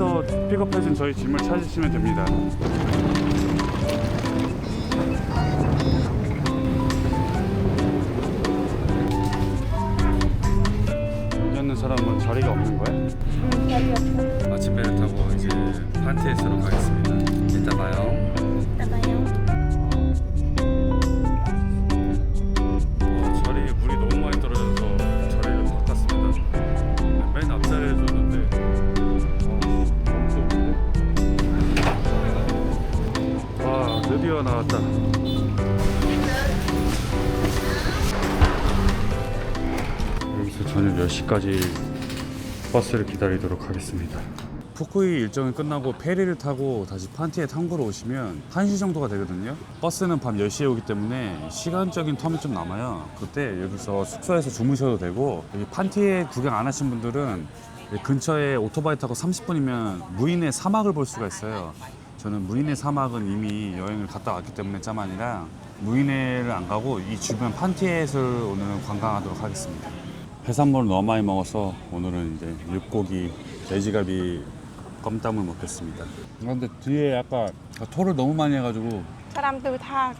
호텔에서 픽업해준 저희 짐을 찾으시면 됩니다. 나왔다. 여기서 저녁 10시까지 버스를 기다리도록 하겠습니다. 푸쿠이 일정이 끝나고 페리를 타고 다시 판티에 탕구로 오시면 1시 정도가 되거든요. 버스는 밤 10시에 오기 때문에 시간적인 텀이 좀 남아요. 그때 여기서 숙소에서 주무셔도 되고 여기 판티에 구경 안 하신 분들은 근처에 오토바이 타고 30분이면 무인의 사막을 볼 수가 있어요. 저는 무인의 사막은 이미 여행을 갔다 왔기 때문에 짬 아니라 무인회를 안 가고 이 주변 판티에를 오늘은 관광하도록 하겠습니다. 해산물을 너무 많이 먹어서 오늘은 이제 육고기, 돼지갈비 껌땀을 먹겠습니다. 그런데 뒤에 약간 토를 너무 많이 해가지고 사람들 다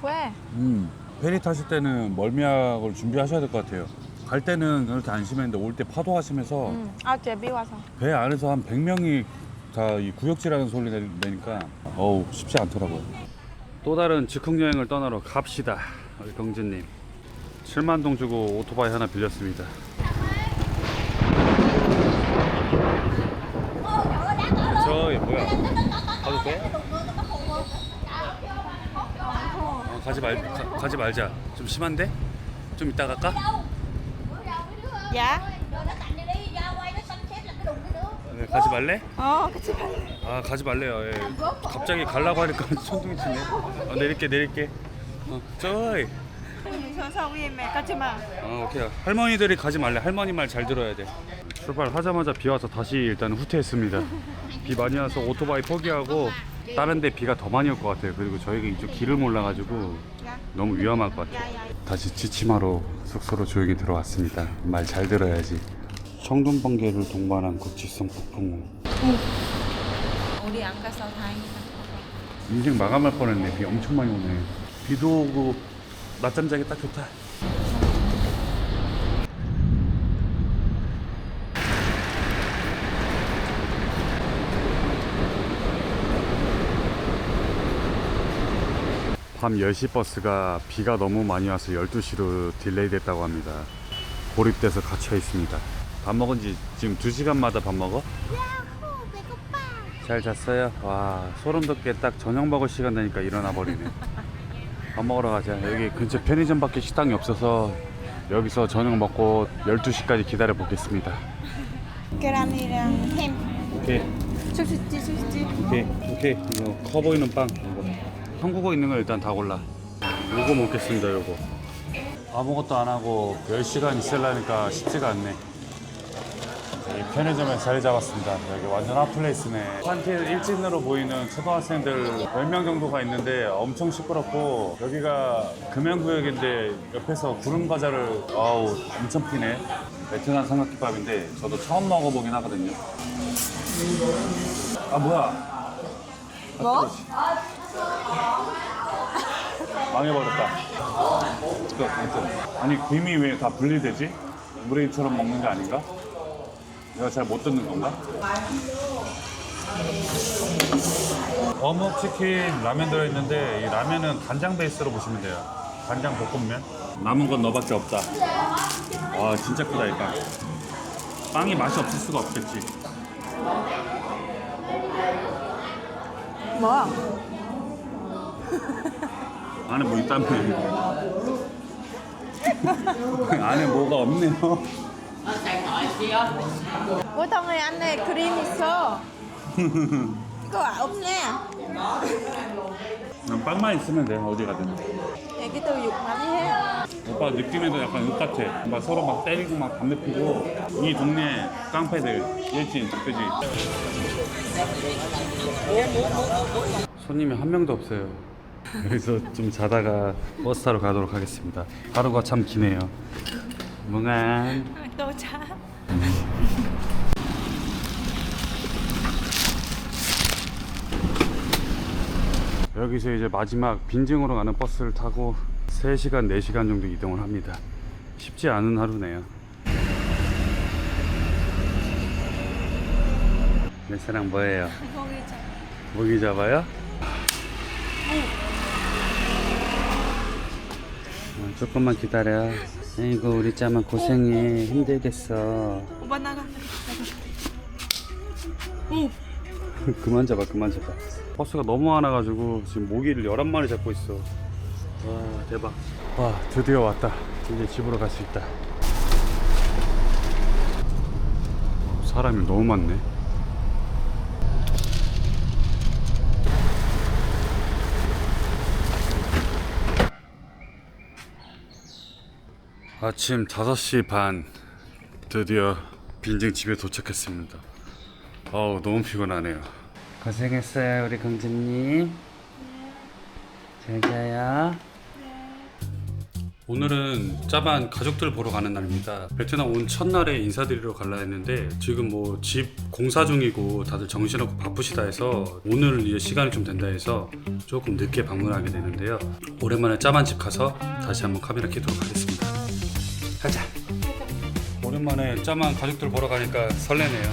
구해. 음, 페리 타실 때는 멀미약을 준비하셔야 될 것 같아요. 갈 때는 그렇게 안 심했는데 올 때 파도가 심해서 응. 아, 제비 와서. 배 안에서 한 100명이 다 이 구역질하는 소리 내- 내니까 어우 쉽지 않더라고요. 또 다른 즉흥 여행을 떠나러 갑시다. 우리 경진님. 7만 동 주고 오토바이 하나 빌렸습니다. 저기 뭐야? 가도 돼? 어, 가지 말 가, 가지 말자. 좀 심한데? 좀 이따 갈까? Dạ. 네, 가지 말래? 어, 그치. 아 가지 말래요. 예. 갑자기 가려고 하니까 천둥이 치네. 어, 내릴게 내릴게. 어, 저이. 서서 위에 가지 마. 어, 오케이. 할머니들이 가지 말래. 할머니 말 잘 들어야 돼. 출발하자마자 비 와서 다시 일단 후퇴했습니다. 비 많이 와서 오토바이 포기하고 다른 데 비가 더 많이 올 것 같아요. 그리고 저희가 이쪽 길을 몰라가지고 너무 위험할 것 같아요. 다시 지치마로 숙소로 조용히 들어왔습니다. 말 잘 들어야지. 청둔 번개를 동반한 국지성 폭풍우. 우리 안 가서 다행이다. 인생 마감할 뻔했네. 비 엄청 많이 오네. 비도 오고 낮잠 자기 딱 좋다. 밤 10시 버스가 비가 너무 많이 와서 12시로 딜레이 됐다고 합니다. 고립돼서 갇혀 있습니다. 밥 먹은 지 지금 2시간마다 밥 먹어? 잘 잤어요? 와 소름 돋게 딱 저녁 먹을 시간 되니까 일어나 버리네. 밥 먹으러 가자. 여기 근처 편의점밖에 식당이 없어서 여기서 저녁 먹고 12시까지 기다려 보겠습니다. 계란이랑 햄. 오케이. 숙식지, 숙식지. 오케이 오케이. 이거 커 보이는 빵. 이거 한국어 있는 거 일단 다 골라. 요거 먹겠습니다 요거. 아무것도 안 하고 10시간 있으려니까 쉽지가 않네 이 편의점에 자리 잡았습니다 여기 완전 핫플레이스네 판티에 일진으로 보이는 초등학생들 10명 정도가 있는데 엄청 시끄럽고 여기가 금연구역인데 옆에서 구름 과자를 아우 엄청 피네 베트남 삼각김밥인데 저도 처음 먹어보긴 하거든요 아 뭐야 뭐? 망해버렸다. 아무튼 아니 김이 왜 다 분리되지? 브레이처럼 먹는 게 아닌가? 내가 잘 못 듣는 건가? 어묵 치킨 라면 들어있는데 이 라면은 간장 베이스로 보시면 돼요. 간장 볶음면. 남은 건 너밖에 없다. 와 진짜 크다 이 빵. 빵이 맛이 없을 수가 없겠지. 뭐야? 안에 뭐 있다며. 안에 뭐가 없네요. 보통에 안에 그림 있어. 이거 없네. 난 빵만 있으면 돼 어디 가든. 애기도 욕 많이 해. 오빠 느낌에도 약간 윽 같아. 막 서로 막 때리고 막 담배 피고 이 동네 깡패들 일진 그지? 손님이 한 명도 없어요. 그래서 좀 자다가 버스 타러 가도록 하겠습니다. 하루가 참 기네요. 뭉안. 또 자. 여기서 이제 마지막 빈증으로 가는 버스를 타고 3시간, 4시간 정도 이동을 합니다. 쉽지 않은 하루네요. 내 사랑 뭐예요? 모기 잡아요? 응. 조금만 기다려. 아이고 우리 짜만 고생해 힘들겠어. 오빠 나가. 그만 잡아 그만 잡아. 버스가 너무 많아가지고 지금 모기를 11마리 잡고 있어. 와 대박. 와 드디어 왔다. 이제 집으로 갈 수 있다. 사람이 너무 많네. 아침 5시 반 드디어 빈증 집에 도착했습니다. 어우 너무 피곤하네요. 고생했어요 우리 공주님. 잘 자요. 오늘은 짜반 가족들 보러 가는 날입니다. 베트남 온 첫날에 인사드리러 갈라 했는데 지금 뭐 집 공사 중이고 다들 정신없고 바쁘시다 해서 오늘 이제 시간이 좀 된다 해서 조금 늦게 방문하게 되는데요. 오랜만에 짜반 집 가서 다시 한번 카메라 켜도록 하겠습니다. 가자. 오랜만에 짜만 가족들 보러 가니까 설레네요.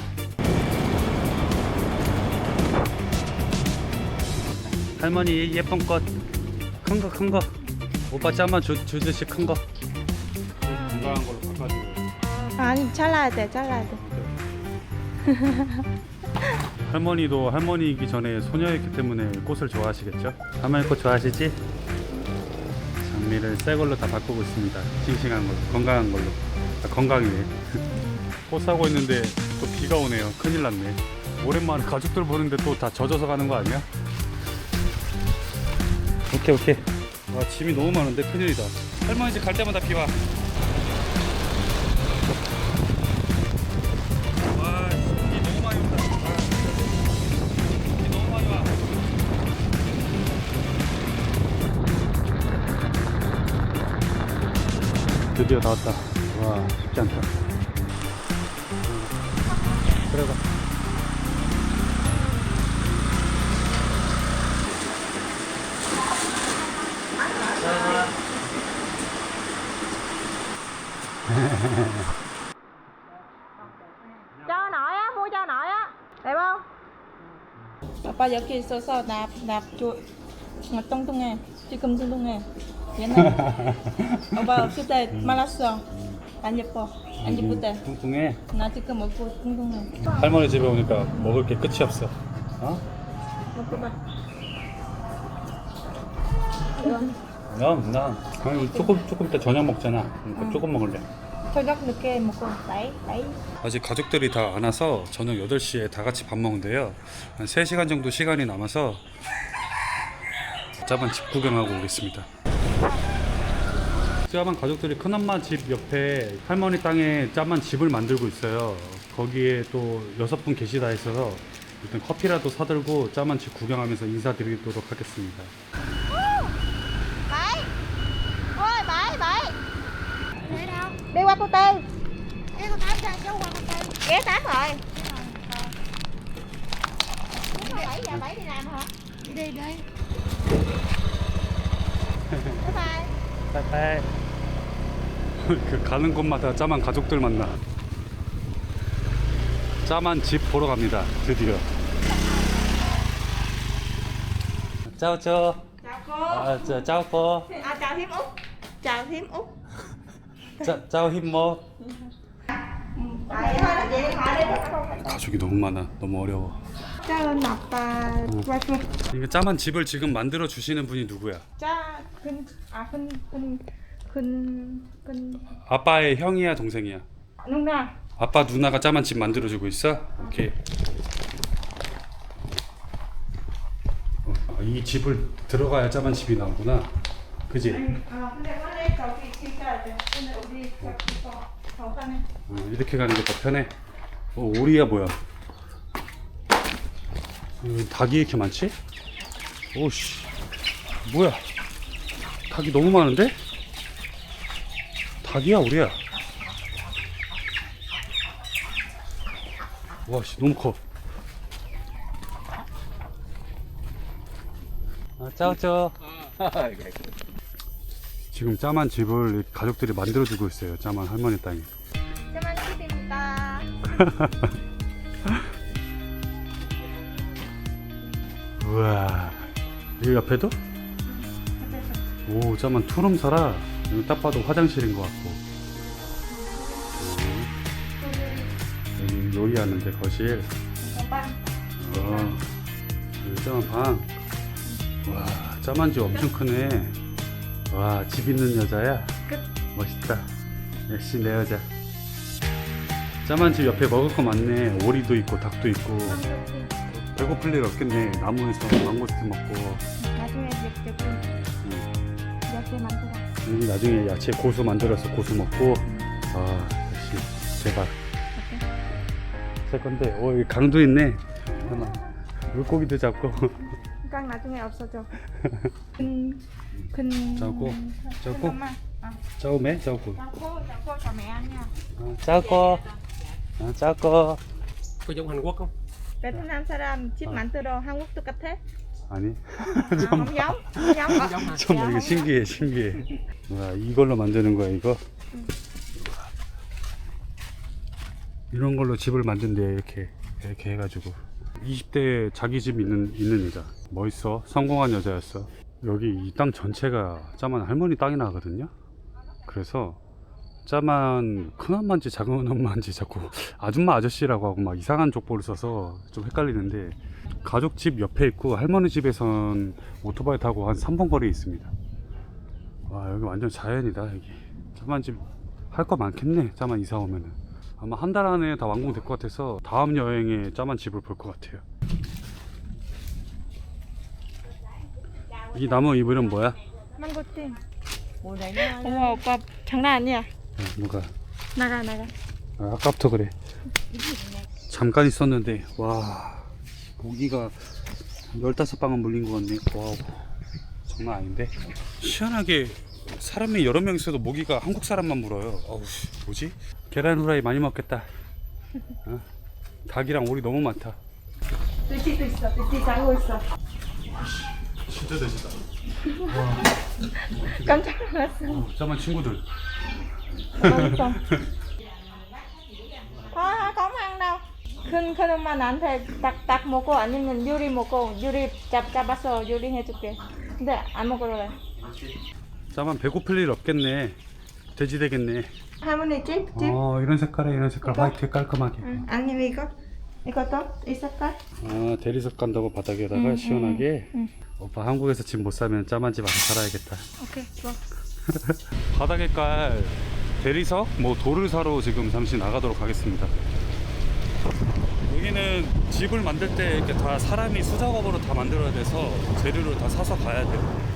할머니 예쁜 꽃큰거 큰 거 오빠 짜만 주, 주듯이 큰 거 건강한 걸로 바꿔주고 아니 잘라야 돼, 잘라야 돼. 할머니도 할머니이기 전에 소녀였기 때문에 꽃을 좋아하시겠죠? 할머니 꽃 좋아하시지? 장미를 새 걸로 다 바꾸고 있습니다. 싱싱한 걸로 건강한 걸로. 아, 건강이네 꽃 사고 있는데 또 비가 오네요. 큰일 났네. 오랜만에 가족들 보는데 또 다 젖어서 가는 거 아니야? 오케이 오케이. 와 짐이 너무 많은데 큰일이다. 할머니 집 갈 때마다 비와 와, 드디어 나왔다. 와, 쉽지 않다. 들어가. Cho nội á, mua cho nội á. Đẹp không? 아빠 여기 있어서 나나 뚱뚱해. 지금 뚱뚱해. 옛날 오빠 없을 때 말랐어. 안 예뻐. 안 예쁠 때. 뚱뚱해. 나 지금 없고 뚱뚱해. 할머니 집에 오니까 먹을 게 끝이 없어. 어? 먹고 봐. 난, 난. 아니, 조금, 조금 이따 저녁 먹잖아. 그러니까 조금 먹을래. 저녁 늦게 먹고 나이 나이. 아직 가족들이 다 안 와서 저녁 8시에 다 같이 밥 먹는데요. 한 3시간 정도 시간이 남아서 짜만 집 구경하고 오겠습니다. 짜만 가족들이 큰엄마 집 옆에 할머니 땅에 짜만 집을 만들고 있어요. 거기에 또 여섯 분 계시다 해서 일단 커피라도 사들고 짜만 집 구경하면서 인사드리도록 하겠습니다. Bảy. Ôi bảy bảy. Đi qua cô Tư. Đi cô Tám sao chú qua cô Tư. Ghé Tám rồi. Đúng rồi, 7 giờ 7 đi làm hả? Đi đi bye. 빠이빠이. 그 가는 곳마다 짜만 가족들 만나. 짜만 집 보러 갑니다. 드디어. Chào cô. 아, 짜, 짜오꺼. À, chào thím Út. Chào thím Út. 짜, 짜오 thoại đi. 가족이 너무 많아. 너무 어려워. Và qua chuột. 이거 짜만 집을 지금 만들어 주시는 분이 누구야? Khinh khinh 아빠의 형이야, 동생이야? nè. 아빠 누나가 짜만 집 만들어 주고 있어? 오케이. 어, 아, 이 집을 들어가야 짜만 집이 나오구나. 그지? À, 근데 원래 저기 진짜 근데 우리 저기 더 더가네. 어, 이렇게 가는 게 더 편해. 어, 오리야 뭐야? 어, 닭이 이렇게 많지? 오씨, 뭐야? 닭이 너무 많은데? 닭이야 오리야? 와씨 너무 커. 아, 짜오쩌. 지금 짜만 집을 이 가족들이 만들어주고 있어요. 짜만 할머니 땅에. 짜만 집입니다. 우와. 여기 옆에도? 오, 짜만 투룸 살아. 여기 딱 봐도 화장실인 것 같고. 오. 여기 요리하는데 거실. 어. 여기 짜만 방. 와, 짜만 집 엄청 크네. 와, 집 있는 여자야? 끝. 멋있다. 역시 내 여자. 짜만 집 옆에 먹을 거 많네. 오리도 있고, 닭도 있고. 배고플 일 없겠네. 나무에서 망고스틴 먹고. 나중에 옆에 음. 옆에 만들어. 음, 나중에 야채 고수 만들어서 고수 먹고. 아, 역시 제발. 살 건데, 오, 여기 강도 있네. 잠깐만. 물고기도 잡고. 깡 나중에 없어져. 큰, 큰. 짜고, 짜고. 어. 짜오고. 짜고, 짜고 cho mẹ ăn nha. 아, 짜고. 아, 짜고. có giống Hàn Quốc không? 베트남 사람 집 어. 만들어 한국 똑같아? 아니. 아, giống. Không giống hả? 좀 야, 이거 신기해, 신기해. 와, 이걸로 만드는 거야, 이거? 이런 걸로 집을 만든대, 이렇게. 이렇게 해가지고. 20대 자기 집 있는, 있는 여자. 멋있어. 성공한 여자였어. 여기 이 땅 전체가 짜만 할머니 땅이 나거든요? 그래서 짜만 큰 엄마인지 작은 엄마인지 자꾸 아줌마 아저씨라고 하고 막 이상한 족보를 써서 좀 헷갈리는데 가족 집 옆에 있고 할머니 집에선 오토바이 타고 한 3분 거리에 있습니다. 와 여기 완전 자연이다 여기. 짜만 집 할 거 많겠네. 짜만 이사 오면은 아마 한 달 안에 다 완공될 것 같아서 다음 여행에 짜만 집을 볼 것 같아요. 이 나무 이름은 뭐야? 망고틴. 어머 오빠 장난 아니야. 어, 뭐가? 나가 나가. 아, 아까부터 그래. 잠깐 있었는데 와 고기가 15방울 물린 것 같네. 와우 장난 아닌데. 희한하게 사람이 여러 명 있어도 모기가 한국 사람만 물어요. 어우 뭐지? 계란 후라이 많이 먹겠다. 어? 닭이랑 오리 너무 많다. 돼지도 있어. 돼지 자고 있어. 진짜 돼지다. 깜짝 놀랐어. 어, 잠깐 친구들. 아, có ăn đâu. 큰, 큰 엄마 나한테 딱, 딱 먹고 아니면 요리 먹고 요리 잡, 잡아서 요리 해줄게. 근데 안 먹으래. 잠깐 배고플 일 없겠네. 돼지 되겠네. 할머니 집? 집? 어 이런 색깔에 이런 색깔 이거? 화이트 깔끔하게. 응. 아니면 이거? 이것도? 이 색깔? 아 대리석 간다고 바닥에다가 응, 시원하게. 응, 오빠 한국에서 집 못 사면 짜만 집 와서 살아야겠다. 오케이, 좋아. 바닥에 깔 대리석, 뭐 돌을 사러 지금 잠시 나가도록 하겠습니다. 여기는 집을 만들 때 이렇게 다 사람이 수작업으로 다 만들어야 돼서 재료를 다 사서 가야 돼요.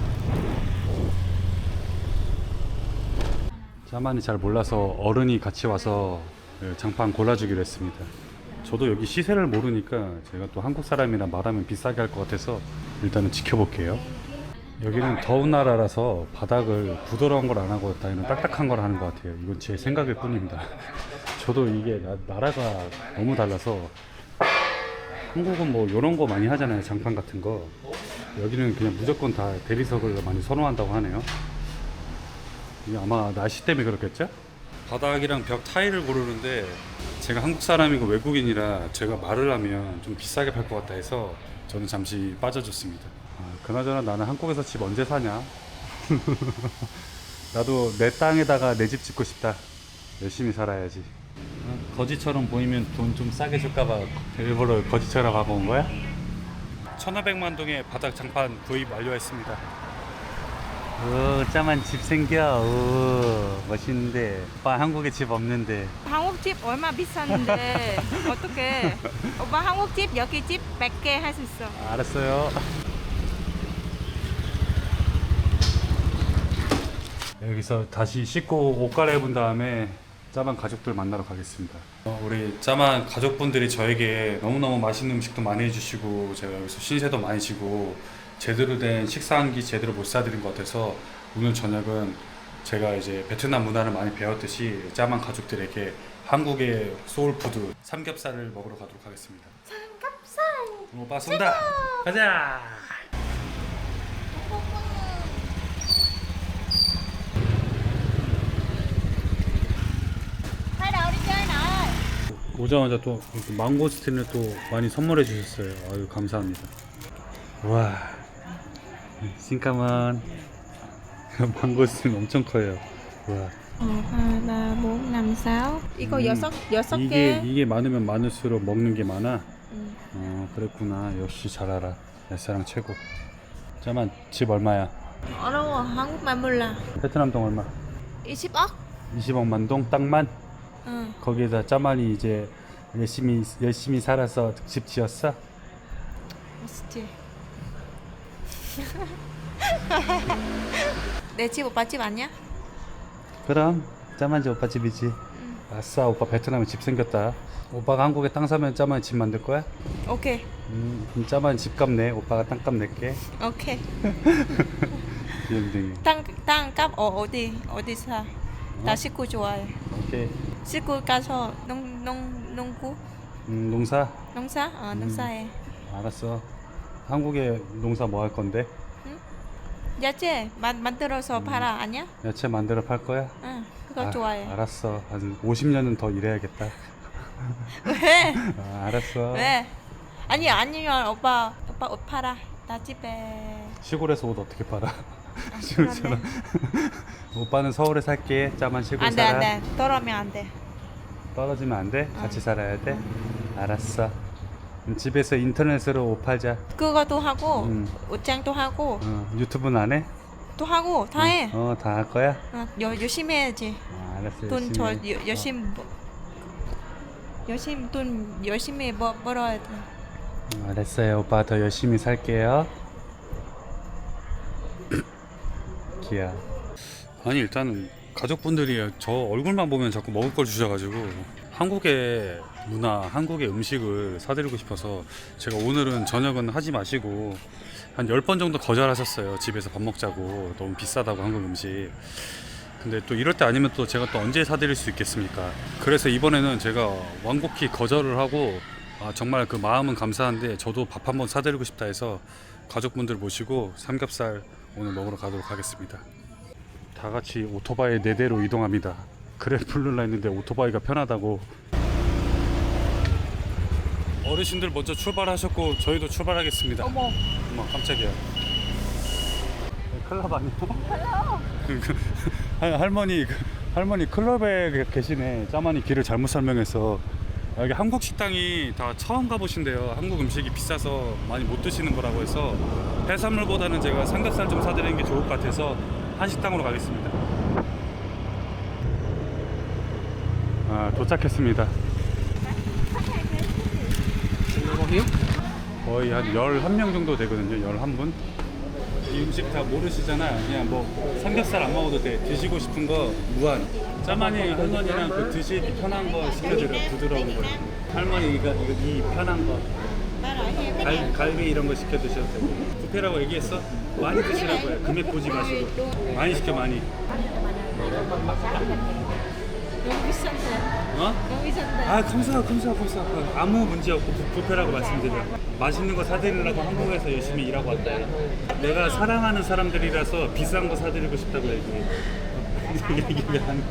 짜만이 잘 몰라서 어른이 같이 와서 그 장판 골라주기로 했습니다. 저도 여기 시세를 모르니까 제가 또 한국 사람이라 말하면 비싸게 할 것 같아서 일단은 지켜볼게요. 여기는 더운 나라라서 바닥을 부드러운 걸 안 하고 다이는 딱딱한 걸 하는 것 같아요. 이건 제 생각일 뿐입니다. 저도 이게 나, 라가 너무 달라서 한국은 뭐 이런 거 많이 하잖아요. 장판 같은 거. 여기는 그냥 무조건 다 대리석을 많이 선호한다고 하네요. 이게 아마 날씨 때문에 그렇겠죠? 바닥이랑 벽 타일을 고르는데 제가 한국 사람이고 외국인이라 제가 말을 하면 좀 비싸게 팔 것 같다 해서 저는 잠시 빠져줬습니다. 아, 그나저나 나는 한국에서 집 언제 사냐? 나도 내 땅에다가 내 집 짓고 싶다. 열심히 살아야지. 아, 거지처럼 보이면 돈 좀 싸게 줄까봐 일부러 거지처럼 하고 온 거야? 1500만 동의 바닥 장판 구입 완료했습니다. 오, 짜만 집 생겨. 오, 멋있는데. 오빠 한국에 집 없는데. 한국 집 얼마 비싼데 어떻게? 오빠 한국 집 여기 집 100개 할 수 있어. 알았어요. 여기서 다시 씻고 옷 갈아입은 다음에 짜만 가족들 만나러 가겠습니다. 어, 우리 짜만 가족분들이 저에게 너무너무 맛있는 음식도 많이 해주시고 제가 여기서 신세도 많이 지고 제대로 된 식사 한끼 제대로 못 사드린 것 같아서 오늘 저녁은 제가 이제 베트남 문화를 많이 배웠듯이 짜만 가족들에게 한국의 소울푸드 삼겹살을 먹으러 가도록 하겠습니다. 삼겹살. 오빠 쏜다. 가자. 오자마자 또 망고스틴을 또 많이 선물해 주셨어요. 아유 감사합니다. 와, 신까만 망고스틴 엄청 커요. 와, 어, 하나, bốn, năm, sáu. 이거 음, 여섯 여섯 이게 개. 이게 많으면 많을수록 먹는 게 많아. 음. 어, 그랬구나. 역시 잘 알아. 햇사랑 최고. 잠만 집 얼마야? 어려워. 한국말 몰라. 베트남 동 얼마? 20억? 20억 만 동 땅만 응. 거기에다 짜만이 이제 열심히 열심히 살아서 집 지었어. 멋있지. 내집 오빠 집 아니야? 그럼 짜만지 오빠 집이지. 아싸 오빠 베트남에 집 생겼다. 오빠가 한국에 땅 사면 짜만이 집 만들 거야? 오케이. 음, 그럼 짜만이 집값 내. 오빠가 땅값 낼게. 오케이. 땅 땅값 어 어디 어디 사? 나 식구 좋아해. 오케이. 식구 가서 농 농 농구 음, 농사 농사 어 음. 농사해. 알았어. 한국에 농사 뭐 할 건데? 야채 만 만들어서 팔아 아니야? 야채 만들어 팔 거야? 응. 그거 아, 좋아해. 알았어. 한 50년은 더 일해야겠다. 왜? 아, 알았어. 왜? 아니 아니면 오빠 오빠 옷 팔아. 나 집에. 시골에서 옷 어떻게 팔아? 그러네. 시골처럼. 오빠는 서울에 살게. 짜만 시골 안돼 살아. 안돼. 떨어면 안돼. 떨어지면 안 돼? 같이 살아야 돼? 알았어. 그럼 집에서 인터넷으로 옷 팔자. 그거도 하고 음. 옷장도 하고 어, 유튜브는 안 해? 또 하고 다 해. 어, 다 할 거야? 어, 여, 열심히 해야지. 아, 알았어. 돈 저 열심히 해. 열심히 뭐- 열심히 돈 열심히 벌, 벌어야 돼. 어, 알았어요. 오빠 더 열심히 살게요. 기야. 아니 일단은 가족분들이 저 얼굴만 보면 자꾸 먹을 걸 주셔가지고 한국의 문화, 한국의 음식을 사드리고 싶어서 제가 오늘은 저녁은 하지 마시고 한 10번 정도 거절하셨어요. 집에서 밥 먹자고. 너무 비싸다고 한국 음식. 근데 또 이럴 때 아니면 또 제가 또 언제 사드릴 수 있겠습니까? 그래서 이번에는 제가 완곡히 거절을 하고 아, 정말 그 마음은 감사한데 저도 밥 한번 사드리고 싶다 해서 가족분들 모시고 삼겹살 오늘 먹으러 가도록 하겠습니다. 다 같이 오토바이 네 대로 이동합니다. 그래 불를라 했는데 오토바이가 편하다고. 어르신들 먼저 출발하셨고 저희도 출발하겠습니다. 어머. 어머 깜짝이야. 클럽 아니야? 클럽. 할머니 그- 할머니 클럽에 계시네. 짜만이 길을 잘못 설명해서 여기 한국 식당이 다 처음 가보신대요. 한국 음식이 비싸서 많이 못 드시는 거라고 해서 해산물보다는 제가 삼겹살 좀 사드리는 게 좋을 것 같아서 한식당으로 가겠습니다. 아 도착했습니다. 거의 한 11명 정도 되거든요. 11분. 이 음식 다 모르시잖아. 그냥 뭐 삼겹살 안 먹어도 돼. 드시고 싶은 거 무한. 짜만이 할머니랑 그 드시기 편한 거 시켜드려. 부드러운 거. 할머니가 이거 이 편한 거. 갈, 갈비 이런 거 시켜 드셔도 되고. 부페라고 얘기했어? 많이 드시라고 해. 금액 보지 마시고. 많이 시켜 많이. 너무 비싼데. 어? 너무 비싼데. 아 감사 감사 감사 아무 문제 없고 부- 부페라고 말씀드려 맛있는 거 사드리려고 한국에서 열심히 일하고 왔다 내가 사랑하는 사람들이라서 비싼 거 사드리고 싶다고 얘기해. 얘기를 하는데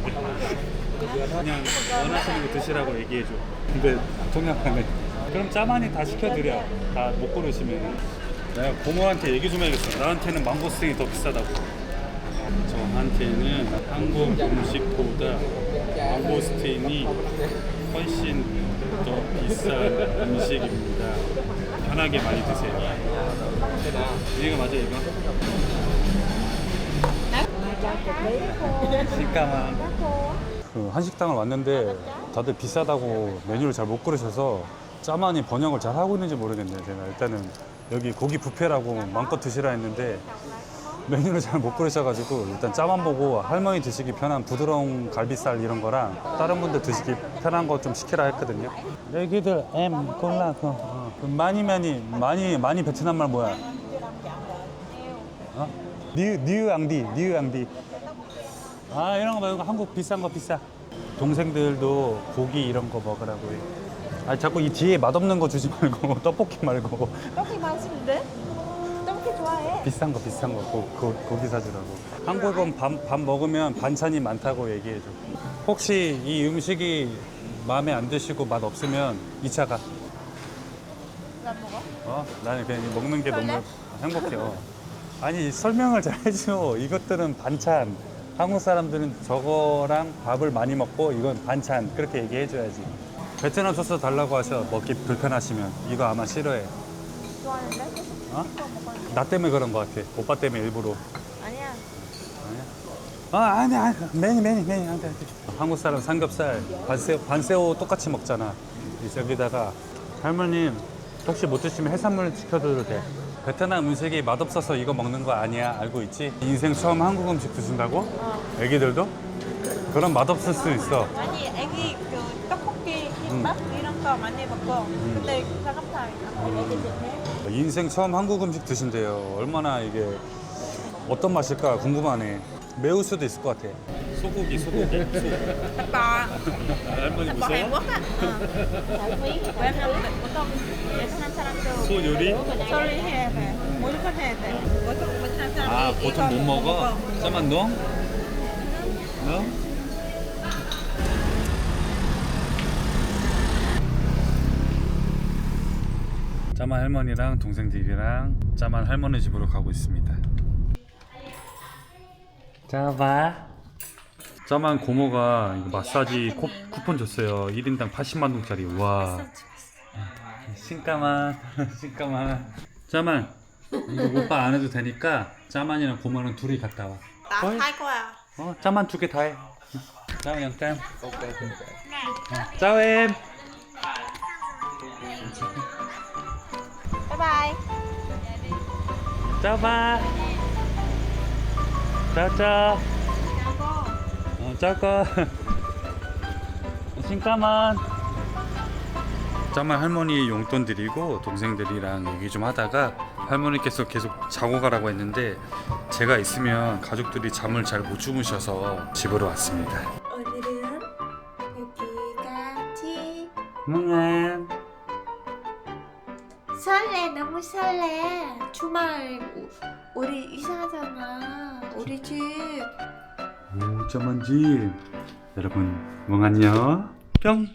그냥 원하시는 거 드시라고 얘기해줘. 근데 통역하네 그럼 짜만이 다 시켜드려. 다 못 고르시면. 내가 고모한테 얘기 좀 해야겠어. 나한테는 망고스틴이 더 비싸다고 저한테는 한국 음식보다 망고스틴이 훨씬 더 비싼 음식입니다. 편하게 많이 드세요. 이거 맞아 이거? 잠깐만. 그 한식당을 왔는데 다들 비싸다고 메뉴를 잘 못 고르셔서 짜만이 번역을 잘 하고 있는지 모르겠네요. 제가 일단은 여기 고기 뷔페라고 마음껏 드시라 했는데 메뉴를 잘 못 고르셔가지고 일단 짜만 보고 할머니 드시기 편한 부드러운 갈비살 이런 거랑 다른 분들 드시기 편한 거 좀 시키라 했거든요. 애기들 M 콜라 그, 어. 그 많이 많이 많이 많이 베트남 말 뭐야? 어? 뉴, 뉴 앙디 뉴 앙디 아 이런 거 말고 한국 비싼 거 비싸 동생들도 고기 이런 거 먹으라고 해. 아 자꾸 이 뒤에 맛없는 거 주지 말고 떡볶이 말고 떡볶이 맛있는데? 좋아해. 비싼 거 비싼 거 고, 고, 고기 사주라고 한국은 밥, 밥 먹으면 반찬이 많다고 얘기해줘 혹시 이 음식이 마음에 안 드시고 맛 없으면 2차 가. 나 먹어? 어? 나는 그냥 먹는 게 설레? 너무 행복해. 어. 아니 설명을 잘 해줘. 이것들은 반찬. 한국 사람들은 저거랑 밥을 많이 먹고 이건 반찬 그렇게 얘기해줘야지. 베트남 소스 달라고 하셔. 먹기 불편하시면 이거 아마 싫어해. 좋아하는데? 어? 나 때문에 그런 거 같아. 오빠 때문에 일부러. 아니야. 아 아니 아니 매니 매니 매니 안 돼 안 돼. 한국 사람 삼겹살 반새우 반새우 똑같이 먹잖아. 이 여기다가 할머님 혹시 못 드시면 해산물 시켜줘도 돼. 베트남 음식이 맛없어서 이거 먹는 거 아니야 알고 있지? 인생 처음 한국 음식 드신다고? 어. 애기들도? 그럼 맛없을 수 있어. 아니 애기 그 떡볶이 김밥 이런 거 많이 먹고 근데 삼겹살 애기 좋대. 인생 처음 한국 음식 드신대요. 얼마나 이게 어떤 맛일까 궁금하네. 매울 수도 있을 것 같아. 소고기 소고기. 아빠 할머니 아빠 Hàn Quốc á. 왜냐면 보통 베트남 사람들 소 요리? 소리 해야 돼. 무조건 해야 돼. 보통 베트남 사람들 아 보통 못 먹어? 짜만 농? 너? 짜만 할머니랑 동생들이랑 짜만 할머니 집으로 가고 있습니다. 짜봐. 짜만 고모가 이거 마사지 코, 쿠폰 줬어요. 1인당 80만 동짜리. 와. 신까만, 신까만. 짜만, 이거 오빠 안 해도 되니까 짜만이랑 고모랑 둘이 갔다 와. 나 할 거야. 어, 짜만 두 개 다 해. 짜만 양짬. 짜엠. 바이바이. 짜봐. 짜짜. 어, 짜까. 신까만. 짜만 할머니 용돈 드리고 동생들이랑 얘기 좀 하다가 할머니께서 계속 자고 가라고 했는데 제가 있으면 가족들이 잠을 잘 못 주무셔서 집으로 왔습니다. 여러분, 멍 안녕. 뿅.